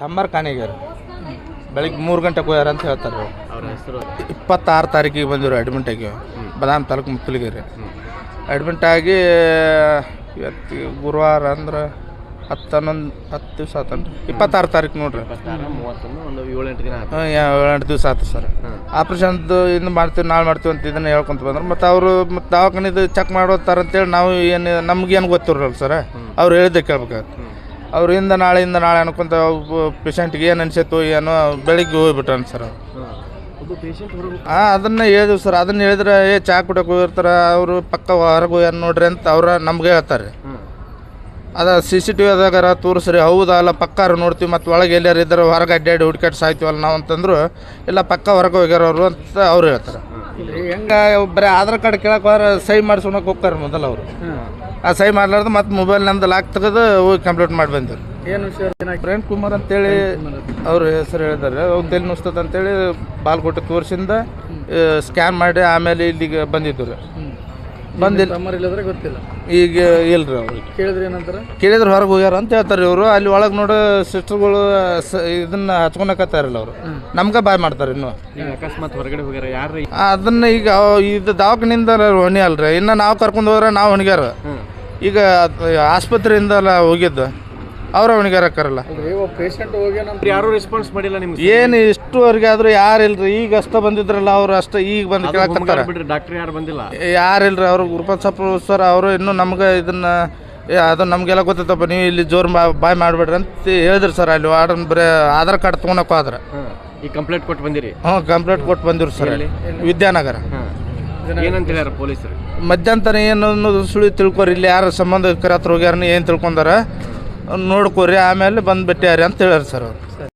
ತಮ್ಮರ್ ಕಾಣಿಗ್ಯಾರ ಬೆಳಿಗ್ಗೆ ಮೂರು ಗಂಟೆಗೆ ಹೋಗ್ಯಾರ ಅಂತ ಹೇಳ್ತಾರೆ ಅವ್ರು. ಅವ್ರ ಹೆಸರು? ಇಪ್ಪತ್ತಾರು ತಾರೀಕಿಗೆ ಬಂದಿರು ಅಡ್ಮಿಟ್ ಆಗಿ. ಬದಾಮ್ ತಾಲೂಕು ಮುತ್ತಲಿಗಿರಿ. ಅಡ್ಮಿಟ್ ಆಗಿ ಇವತ್ತು ಗುರುವಾರ ಅಂದ್ರೆ ಹತ್ತು ಹನ್ನೊಂದು ಹತ್ತು ದಿವಸ ಆತನ್ರಿ. ಇಪ್ಪತ್ತಾರು ತಾರೀಕು ನೋಡ್ರಿ. ಇಪ್ಪತ್ತಾರ ಮೂವತ್ತೊಂದು ಒಂದು ಏಳೆಂಟು ದಿನ ಆಯ್ತು ಹ್ಮ್, ಯಾ- ಏಳೆಂಟು ದಿವಸ ಆಯ್ತು ಸರ್. ಆಪ್ರೇಷನ್ದು ಇನ್ನು ಮಾಡ್ತೀವಿ ನಾಳೆ ಮಾಡ್ತೀವಿ ಅಂತ ಇದನ್ನ ಹೇಳ್ಕೊಂತ ಬಂದ್ರೆ. ಮತ್ತು ಅವರು ಮತ್ತು ದವಾಖಾನಿದು ಚೆಕ್ ಮಾಡೋತಾರ ಅಂತೇಳಿ ನಾವು ಏನು ನಮ್ಗೇನು ಗೊತ್ತಿರಲ್ಲ ಸರ್. ಅವ್ರು ಹೇಳಿದ್ದೆ ಕೇಳ್ಬೇಕಾಗತ್ತೆ. ಅವರಿಂದ ನಾಳೆಯಿಂದ ನಾಳೆ ಅನ್ಕೊಂತ ಪೇಷಂಟ್ಗೆ ಏನು ಅನ್ಸತ್ತು ಏನೋ ಬೆಳಿಗ್ಗೆ ಹೋಗ್ಬಿಟ್ಟಾನ ಸರ್ ಹಾಂ. ಅದನ್ನ ಹೇಳಿದ್ವಿ ಸರ್. ಅದನ್ನ ಹೇಳಿದ್ರೆ ಏ ಚಾ ಕುಡಕ್ಕೆ ಹೋಗಿರ್ತಾರೆ ಅವರು ಪಕ್ಕ ಹೊರಗೆ ಹೋಗ್ಯಾರ ನೋಡ್ರಿ ಅಂತ ಅವ್ರ ನಮ್ಗೆ ಹೇಳ್ತಾರೆ. ಅದ ಸಿ ಸಿ ಟಿ ವಿ ಅದಾಗಾರ ತೋರಿಸ್ರಿ. ಹೌದಾ ಅಲ್ಲ ಪಕ್ಕಾರ ನೋಡ್ತೀವಿ ಮತ್ತು ಒಳಗೆ ಎಲ್ಲಾರು ಇದ್ದಾರೆ ಹೊರಗೆ ಅಡ್ಡಾಡಿ ಹುಡ್ಕಾಡಿ ಸಾಯ್ತೀವಲ್ಲ ನಾವು ಅಂತಂದ್ರು ಇಲ್ಲ ಪಕ್ಕ ಹೊರಗೆ ಹೋಗ್ಯಾರ ಅವರು ಅಂತ ಅವ್ರು ಹೇಳ್ತಾರೆ. ಹೆಂಗ ಬರೀ ಆಧಾರ್ ಕಾರ್ಡ್ ಕೇಳಕ್ಕೆ ಹೋದ್ರೆ ಸಹಿ ಮಾಡಿಸ್ಕೊಳಕ್ಕೆ ಹೋಗ್ತಾರೆ ಮೊದಲು ಅವರು. ಆ ಸಹಿ ಮಾಡ್ಲಾರ್ದು ಮತ್ತೆ ಮೊಬೈಲ್ ನಂದು ಲಾಕ್ ತೆಗೆದು ಹೋಗಿ ಕಂಪ್ಲೀಟ್ ಮಾಡಿ ಬಂದರು ಏನು ಪ್ರೇಮ್ ಕುಮಾರ್ ಅಂತೇಳಿ ಅವ್ರ ಹೆಸರು ಹೇಳಿದ್ದಾರೆ ಅವ್ರು ತಲೆ ನುಸ್ತದ ಅಂತೇಳಿ ಬಾಲ್ಕೋಟೆ ತೋರಿಸಿಂದ ಸ್ಕ್ಯಾನ್ ಮಾಡಿ ಆಮೇಲೆ ಇಲ್ಲಿಗೆ ಬಂದಿದ್ದು ಬಂದಿಲ್ಲ. ಇಲ್ಲದ್ರೆ ಗೊತ್ತಿಲ್ಲ. ಈಗ ಇಲ್ರಿ ಅವ್ರಿಗೆ ಕೇಳಿದ್ರೆ ಏನಂತಾರೆ? ಕೇಳಿದ್ರೆ ಹೊರಗೆ ಹೋಗ್ಯಾರ ಅಂತ ಹೇಳ್ತಾರೆ ಇವರು. ಅಲ್ಲಿ ಒಳಗೆ ನೋಡು ಸಿಸ್ಟರ್ಗಳು ಸ ಇದನ್ನ ಹಚ್ಕೊಳಕತ್ತಾರಲ್ಲ ಅವರು. ನಮ್ಗೆ ಬಾಯ್ ಮಾಡ್ತಾರೆ ಇನ್ನು. ಈಗ ಅಕಸ್ಮಾತ್ ಹೊರಗಡೆ ಹೋಗ್ಯಾರ ಯಾರು ಅದನ್ನ ಈಗ ಅವ್- ಇದು ದವಾಖಾನಿಂದ ಹೊಣಿ ಅಲ್ರಿ. ಇನ್ನು ನಾವು ಕರ್ಕೊಂಡು ಹೋದ್ರೆ ನಾವು ಹೊಣಿಗ್ಯಾರ ಈಗ ಆಸ್ಪತ್ರೆಯಿಂದ ಹೋಗಿದ್ದು. ಅವ್ರ ಅವನಿಗೆ ಹೋಗ್ಯಾನಂತ ಯಾರು ರೆಸ್ಪಾನ್ಸ್ ಮಾಡಿಲ್ಲ ನಿಮ್ಗೆ? ಏನು ಇಷ್ಟುವರೆಗೆ ಆದ್ರೂ ಯಾರು ಇಲ್ರಿ? ಈಗ ಅಷ್ಟ ಬಂದಿದ್ರಲ್ಲ ಅವ್ರು ಅಷ್ಟ ಈಗ ಬಂದು ಕೇಳಕತ್ತಾರ ಬಿಡ್ರಿ ಡಾಕ್ಟರ್ ಯಾರು ಬಂದಿಲ್ಲ? ಯಾರಿಲ್ರಿ ಅವರು? ಗುರುಪಾಲ್ ಸರ್ ಅವರು ಇನ್ನೂ ನಮ್ಗೆ ಇದನ್ನ ಏ ಅದು ನಮಗೆಲ್ಲ ಗೊತ್ತೈತಪ್ಪ ನೀವು ಇಲ್ಲಿ ಜೋರು ಬಾ ಬಾಯ್ ಮಾಡ್ಬೇಡ್ರಿ ಅಂತ ಹೇಳಿದ್ರು ಸರ್ ಅಲ್ಲಿ ವಾರ್ಡನ್ ಬರೀ ಆಧಾರ್ ಕಾರ್ಡ್ ತೊಗೊಳಕ್ಕೆ ಹೋದ್ರೆ ಈ ಕಂಪ್ಲೇಂಟ್ ಕೊಟ್ಟು ಬಂದಿರಿ? ಹ್ಞೂ ಕಂಪ್ಲೇಂಟ್ ಕೊಟ್ಟು ಬಂದಿರು ಸರ್ ಅಲ್ಲಿ ವಿದ್ಯಾನಗರ. ಏನಂತ ಹೇಳ್ಯಾರ ಪೊಲೀಸರು? ಮಧ್ಯಾಂತರ ಏನು ಅನ್ನೋದು ಸುಳಿ ತಿಳ್ಕೊರಿ ಇಲ್ಲಿ ಯಾರು ಸಂಬಂಧಿಕರ ಹತ್ರ ಹೋಗ್ಯಾರ ಏನು ತಿಳ್ಕೊಂಡಾರ? ನೋಡ್ಕೊರಿ ಆಮೇಲೆ ಬಂದು ಭೇಟಿಯಾರಿ ಅಂತ ಹೇಳ್ಯಾರ ಸರ್ ಅವ್ರು.